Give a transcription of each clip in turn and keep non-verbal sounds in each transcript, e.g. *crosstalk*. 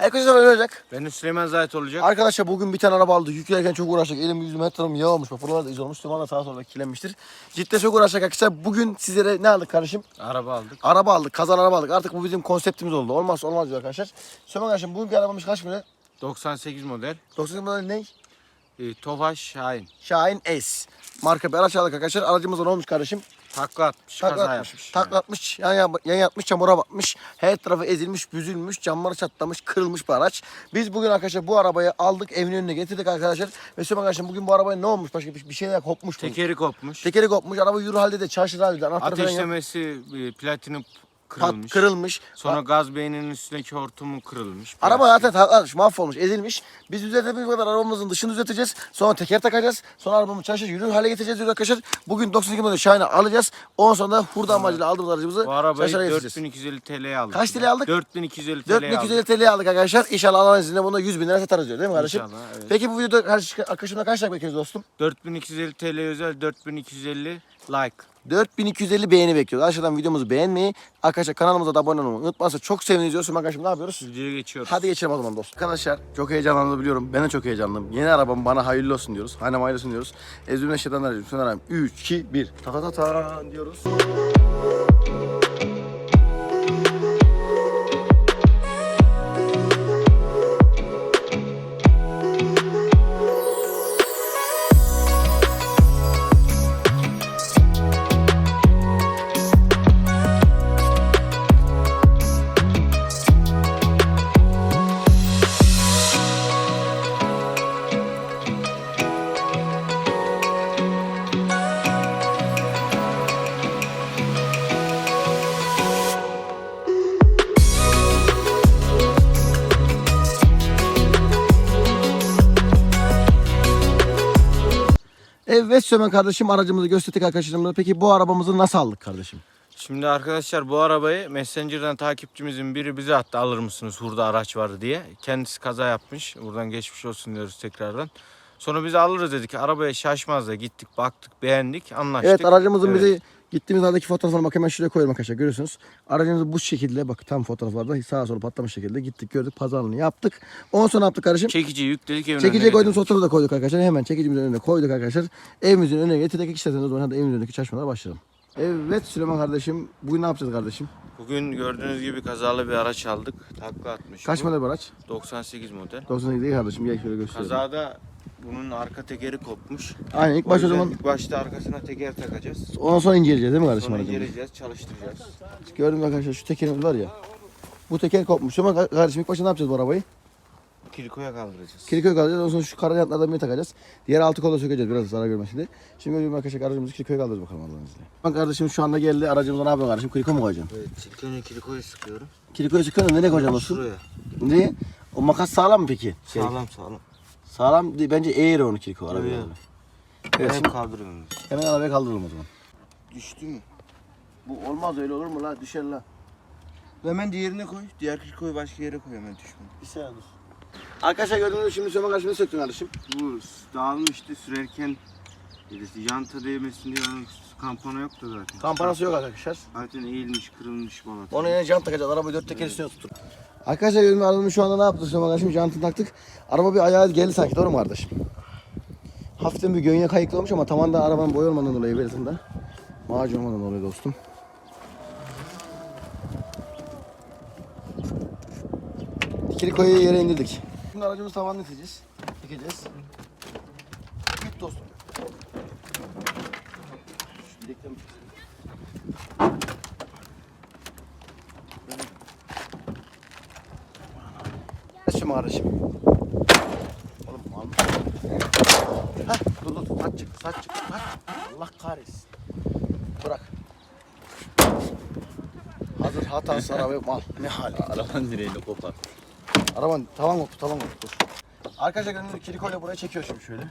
Herkese selam olacak. Ben de Süleyman Zahit olacak. Arkadaşlar bugün bir tane araba aldık. Yüklerken çok uğraştık. Elim yüzüm her tarafım yağ olmuş. Bak buralarda iz olmuş. Süleyman da sağa sola kirlenmiştir. Cidden çok uğraştık arkadaşlar. Bugün sizlere ne aldık kardeşim? Araba aldık. Araba aldık. Kazan araba aldık. Artık bu bizim konseptimiz oldu. Olmazsa olmaz diyor arkadaşlar. Süleyman kardeşim bugünkü arabamız kaç model? 98 model. 98 model ne? E, Tofaş Şahin. Şahin S. Marka bir araç aldık arkadaşlar. Aracımızda ne olmuş kardeşim? Takla atmış, Takla kaza atmış. yapmış. Takla atmış, yan, yan, yatmış, çamura batmış. Her tarafı ezilmiş, büzülmüş, camları çatlamış, kırılmış bir araç. Biz bugün arkadaşlar bu arabayı aldık, evin önüne getirdik arkadaşlar. Ve Süleyman kardeşim bugün bu arabaya ne olmuş? Başka bir, bir şeyler kopmuş mu? Tekeri kopmuş. Tekeri kopmuş, araba yürü halde de, çalışır halde de. Ateşlemesi e, Pat, kırılmış. kırılmış. Sonra gaz beyninin üstündeki hortumu kırılmış. Araba Plastik. zaten taklatmış, mahvolmuş, ezilmiş. Biz düzeltebildiğimiz kadar arabamızın dışını düzelteceğiz. Sonra teker takacağız. Sonra arabamızı çalışır, yürür hale getireceğiz diyoruz arkadaşlar. Bugün 92 model Şahin'i alacağız. Ondan sonra da hurda amacıyla aldığımız aracımızı Bu arabayı çalışır hale getireceğiz. 4250 TL'ye aldık. Kaç TL aldık? 4250 TL'ye 4250 aldık. TL aldık arkadaşlar. İnşallah Allah'ın izniyle bunu 100 bin lira satarız diyor değil mi kardeşim? İnşallah, evet. Peki bu videoda karşı, arkadaşımda kaç like bekliyoruz dostum? 4250 TL özel 4250 like. 4250 beğeni bekliyoruz. Aşağıdan videomuzu beğenmeyi, arkadaşlar kanalımıza da abone olmayı unutmazsa çok seviniriz diyorsun. Arkadaşım ne yapıyoruz? Videoya geçiyoruz. Hadi geçelim o zaman dostum. Arkadaşlar çok heyecanlandığımı biliyorum. Ben de çok heyecanlıyım. Yeni arabam bana hayırlı olsun diyoruz. Hanem hayırlı olsun diyoruz. Ezbime şeytanlar racim. Sonra 3, 2, 1. Ta ta ta ta diyoruz. Evet Sömen kardeşim aracımızı gösterdik arkadaşlarımıza. Peki bu arabamızı nasıl aldık kardeşim? Şimdi arkadaşlar bu arabayı Messenger'dan takipçimizin biri bize attı alır mısınız hurda araç var diye. Kendisi kaza yapmış. Buradan geçmiş olsun diyoruz tekrardan. Sonra biz alırız dedik. Arabaya şaşmaz da gittik baktık beğendik anlaştık. Evet aracımızın Evet. bizi gittiğimiz haldeki fotoğrafını bak hemen şuraya koyalım arkadaşlar görüyorsunuz. Aracımızı bu şekilde bak tam fotoğraflarda sağa sola patlamış şekilde gittik gördük pazarlığını yaptık. Ondan sonra yaptık kardeşim? Çekici yükledik evine. Çekiciye koyduğumuz fotoğrafı da koyduk arkadaşlar. Hemen çekicimizin önüne koyduk arkadaşlar. Evimizin önüne getirdik. İsterseniz o zaman hadi evimizin önündeki çalışmalara başlayalım. Evet Süleyman kardeşim. Bugün ne yapacağız kardeşim? Bugün gördüğünüz gibi kazalı bir araç aldık. Takla atmış. Kaç bu. model bir araç? 98 model. 98 değil kardeşim. Gel şöyle göstereyim. Kazada bunun arka tekeri kopmuş. Aynen ilk O başta o yüzden zaman ilk başta arkasına teker takacağız. ondan sonra inceleyeceğiz değil mi kardeşim Sonra aracımızı? inceleyeceğiz, çalıştıracağız. Gördüm arkadaşlar şu tekerimiz var ya. Bu teker kopmuş. Ama kardeşim ilk başta ne yapacağız bu arabayı? Kirikoya kaldıracağız. Kirikoy kalacağız. Ondan sonra şu kara jantlardan birini takacağız. Diğer altı kola sökeceğiz biraz zarar görmesin diye. Şimdi gördüğüm arkadaşlar aracımızı kirikoya kaldırırız bakalım Allah'ın izniyle. Bak kardeşim şu anda geldi. Aracımıza ne yapıyorsun kardeşim? Kiriko mu koyacaksın? Evet, silkeni kirikoya sıkıyorum. Kirikoya çıkıyorsun. Nereye koyacaksın dostum? Şuraya. Niye? O makas sağlam mı peki? Şey, Sağlam sağlam. Sağlam değil. Bence eğri onu kiriko arabaya. Evet. Evet, şimdi kaldırıyorum. hemen arabaya kaldıralım o zaman. Düştü mü? Bu olmaz öyle olur mu la? Düşer la. Hemen diğerine koy. Diğer kirikoyu başka yere koy hemen düşme. Bir saniye dur. Arkadaşlar gördüğünüz gibi şimdi söme karşımda söktün kardeşim. Bu dağılmıştı sürerken birisi janta değmesin diye onun kampana yoktu zaten. Kampanası yok arkadaşlar. Zaten eğilmiş, kırılmış balata. Onun yerine jant takacağız. Arabayı dört teker üstüne tutur. Arkadaşlar gördüğünüz arabamı şu anda ne yaptık kardeşim? Jantını taktık. Araba bir ayağa geldi sanki doğru mu kardeşim? Hafiften bir gönye kayıklı olmuş ama tamamen arabanın boy olmadan dolayı verisinde. Macun olmadan dolayı dostum. Dikili koyuyu yere indirdik. Şimdi aracımızı tavanını iteceğiz. Dikeceğiz. Git dostum. Şu bilekten Kardeşim kardeşim. Oğlum mal mısın? Hah dur dur saç çık saç çık. Hah, Allah kahretsin. Bırak. Hazır hatası araba mal. Ne hal? Arabanın direğini kopar. Araban tavan koptu tavan koptu dur. Arkadaşlar gördüğünüz kirikoyla buraya çekiyor şimdi şöyle.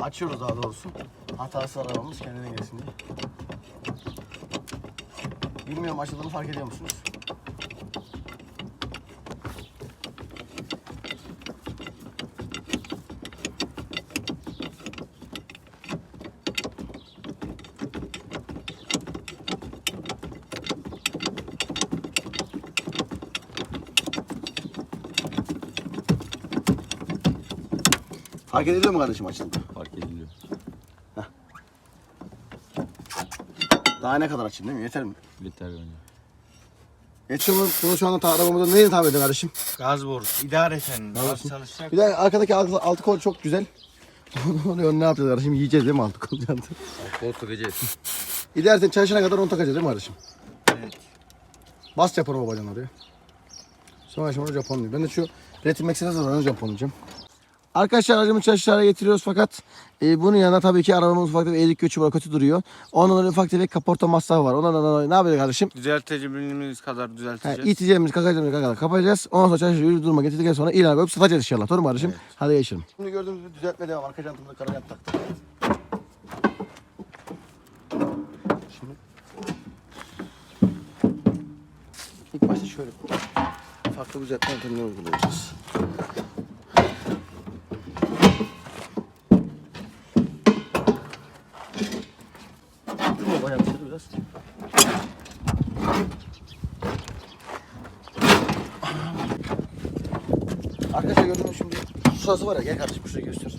Açıyoruz daha doğrusu. Hatası arabamız kendine gelsin diye. Bilmiyorum açıldığını fark ediyor musunuz? Fark ediliyor mu kardeşim açıldı? Fark ediliyor. Daha ne kadar açayım değil mi? Yeter mi? Yeter bence. Yetiyor mu? Bunu şu anda ta- arabamızda neyi tahmin ediyorsun kardeşim? Gaz borusu. İdare efendim. Gaz çalışacak. Bir de arkadaki altı, altı kol çok güzel. *laughs* Onu ne yapacağız kardeşim? Yiyeceğiz değil mi altı kol jantı? *laughs* Kol sökeceğiz. Gidersen çalışana kadar onu takacağız değil mi kardeşim? Evet. Bas Japon babacan oraya. Sonra şimdi onu Japon diyor. Ben de şu Retin Max'e sonra onu Japonlayacağım. Arkadaşlar aracımı çalışlara getiriyoruz fakat e, bunun yanında tabii ki arabamız ufak tefek eğilik göçü var kötü duruyor. Dolayı ufak tefek kaporta masrafı var. Ondan dolayı ne yapacağız kardeşim? Düzeltebildiğimiz kadar Ha, düzelteceğiz. iteceğimiz, kakacağımız kadar kapacağız. Ondan sonra çalışır yürü durma getirdikten sonra ilan koyup satacağız inşallah. Doğru mu kardeşim? Hadi geçelim. Şimdi gördüğünüz gibi düzeltme devam. Arka jantımıza kara jant taktık. Şimdi ilk başta şöyle farklı düzeltme yöntemleri uygulayacağız. Şunu bayağı bir şey biraz. Gördüğünüz şimdi şurası var ya gel kardeşim şurayı göster.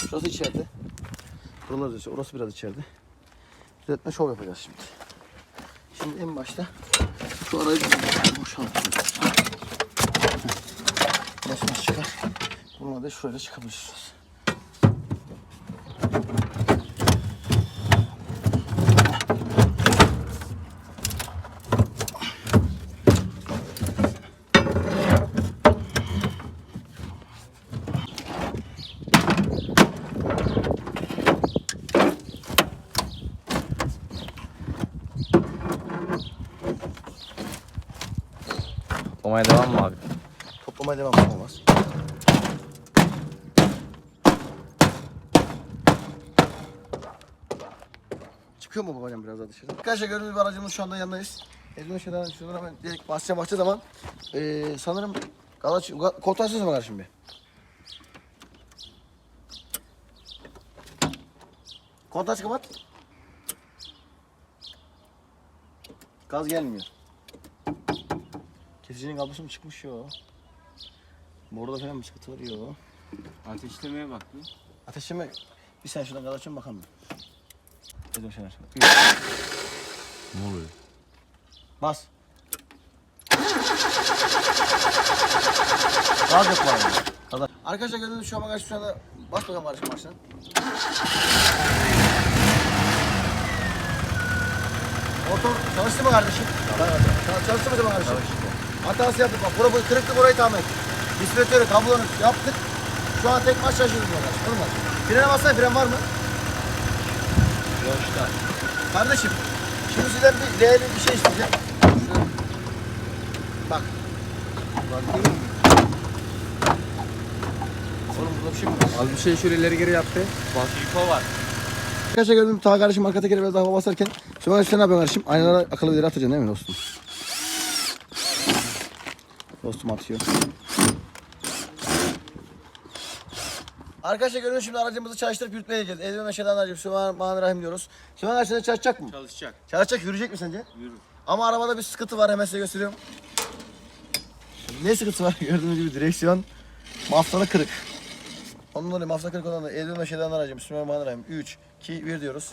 Şurası içeride. Buralar da orası biraz içeride. Düzeltme şov yapacağız şimdi. Şimdi en başta şu arayı boşaltıyoruz. Nasıl çıkar? Bununla da da çıkabiliriz. Olmaya devam mı abi? Toplamaya devam olmaz. Çıkıyor mu babacığım biraz daha dışarı? Arkadaşlar gördüğünüz gibi aracımız şu anda yanındayız. Ezme şeyden şuradan hemen direkt basacağım bastığı zaman eee sanırım Galaç, ga- koltuğu açsana mı kardeşim bir? Koltuğu aç kapat. Gaz gelmiyor. Kesicinin kablosu mu çıkmış yo? Boruda falan bir sıkıntı var yo. Ateşlemeye bak bir. Ateşleme bir sen şuradan gaz açayım bakalım. Dedim Şener. Ne oluyor? Bas. Gaz yok var yani. Kadar. Arkadaşlar gördüğünüz şu an bagaj şu anda bas bakalım kardeşim baştan. Motor çalıştı mı kardeşim? Çalıştı mı kardeşim? Çalıştı. Hatası yaptık bak. Bura, bura kırıktı burayı tamir ettik. Distribütörü, kablonu yaptık. Şu an tek maç şaşırdık arkadaşlar. Olur mu? Frene bassana fren var mı? Yoşta. Kardeşim, şimdi sizden bir değerli bir şey isteyeceğim. Şuraya. Bak. Bak görüyor musun? Oğlum burada bir şey mi var? Az bir şey şöyle ileri geri yaptı. Bak. Jiko var. Arkadaşlar gördüm ta kardeşim arka tekeri biraz daha hava basarken. Sonra üstüne ne yapıyorsun kardeşim? Aynalara akıllı bir atacaksın değil mi dostum? Dostum atıyor. Arkadaşlar gördüğünüz şimdi aracımızı çalıştırıp yürütmeye gideceğiz. Ezbe Meşe'den aracım Sübhanallah diyoruz. Sübhanallah aracında çalışacak mı? Çalışacak. Çalışacak yürüyecek mi sence? Yürü. Ama arabada bir sıkıntı var hemen size gösteriyorum. Ne sıkıntı var? *laughs* Gördüğünüz gibi direksiyon maftalı kırık. Onun dolayı mafta kırık olan da Eylül ve şeyden aracım. Bismillahirrahmanirrahim. 3, 2, 1 diyoruz.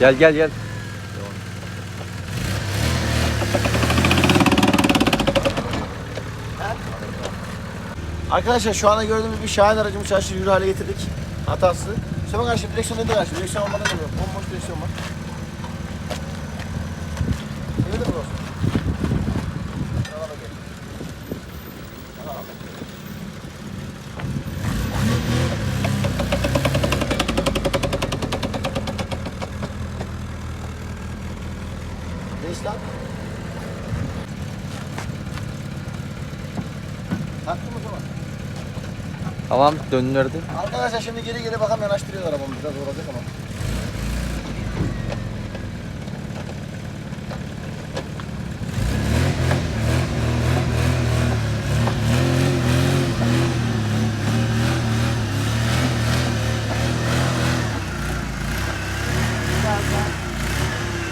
Gel gel gel. Arkadaşlar şu anda gördüğümüz bir Şahin aracımı çalıştır yürü hale getirdik. Hatası. Sonra karşı direksiyon nedir karşı? Direksiyon olmadan da yok. Bomboş direksiyon var. Öyle mi? Taktın mı tamam. Tamam döndürdü. Arkadaşlar şimdi geri geri bakalım yanaştırıyorlar arabamı biraz olacak ama.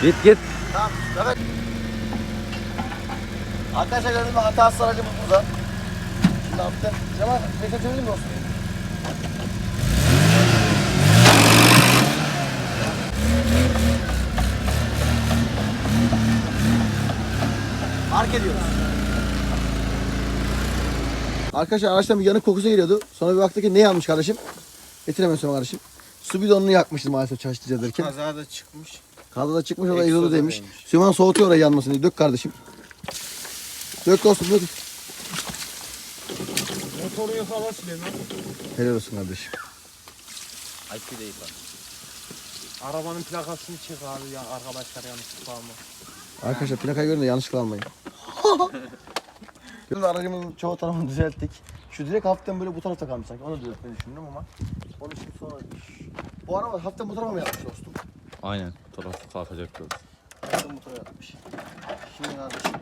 Git git. Tamam evet. Arkadaşlar gördüğünüz gibi hatasız aracımız burada. Şimdi hafiften Cemal bekletebilir mi olsun? Park ediyoruz. Arkadaşlar araçtan bir yanık kokusu geliyordu. Sonra bir baktık ki ne yanmış kardeşim? Getiremezsin kardeşim. Su bidonunu yakmıştı maalesef çalıştıracağız derken. Kazada çıkmış. Kaldı da çıkmış o da Egzozu demiş. Süleyman soğutuyor orayı yanmasın diye. Dök kardeşim. Dök dostum dök. Yok hava Süleyman. Helal olsun kardeşim. Ayıp değil lan. Arabanın plakasını çek abi ya arkadaşlar yanlışlıkla alma. Arkadaşlar plakayı görün de yanlışlıkla almayın. Şimdi aracımızın çoğu tarafını düzelttik. Şu direkt hafiften böyle bu tarafta kalmış sanki. Onu düzeltmeyi düşündüm ama. Onu şimdi sonra... Bu araba hafiften bu tarafa mı yapmış dostum? Aynen. Tarafı kalkacak biraz. Hafiften bu tarafa yapmış. Şimdi kardeşim.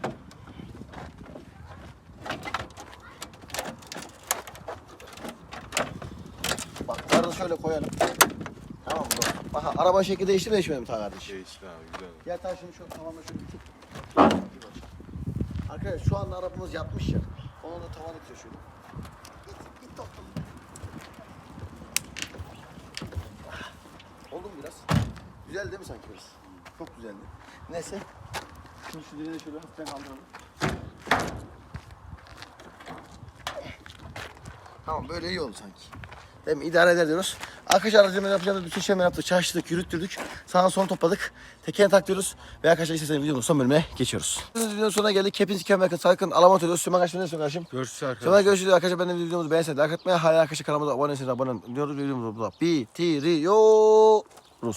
Bak bunları da şöyle koyalım. Tamam mı? Bak araba şekli değişti mi değişmedi mi ta kardeşim? Değişti abi güzel. Gel tamam şimdi şu tamamen şöyle bir Arkadaşlar şu anda arabamız yatmış ya. Onu da tavan itiyor şöyle. İt, it tatlım. Oldu mu biraz? Güzel değil mi sanki biraz? Çok güzeldi. Neyse. Şimdi şu direği şöyle hafiften kaldıralım. Tamam böyle iyi oldu sanki. Değil mi? İdare eder diyoruz. Arkadaşlar aracımızı yapacağımız bütün şeyleri yaptık. Çalıştırdık, yürüttürdük. Sağdan sonra topladık. Tekerini taktırıyoruz. Ve arkadaşlar isterseniz videonun son bölümüne geçiyoruz. Videonun sonuna geldik. Hepinizi kemerken sakın alamat ediyoruz. Süleyman kardeşim ne diyorsun kardeşim? Görüşürüz arkadaşlar. Sonra görüşürüz arkadaşlar. Ben de videomuzu beğenseniz like atmayı, hala arkadaşlar kanalımıza abone olursanız abone olun diyoruz. Videomuzu burada bitiriyoruz.